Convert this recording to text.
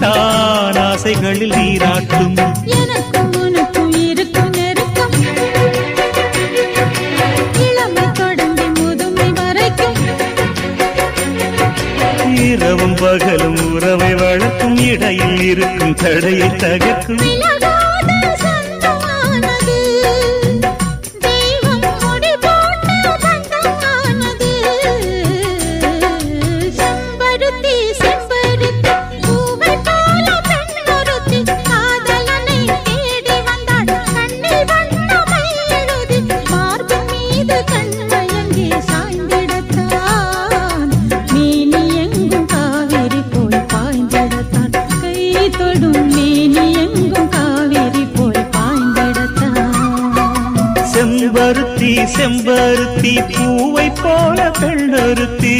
தான் ஆசைகளில் நீராட்டும். எனக்கும் உனக்கும் இருக்கும் நெருக்கம். இளமை தொடங்கி முதுமை வரைக்கும். இரவும் பகலும் உறவை வளர்க்கும் இடையில் இருக்கும் தடையை தகர்க்கும். தொடும் மேனி எங்கும் காவிரி போய் பாய்ந்திடத்தான். செம்பருத்தி செம்பருத்தி பூவை போல பெண்ணொருத்தி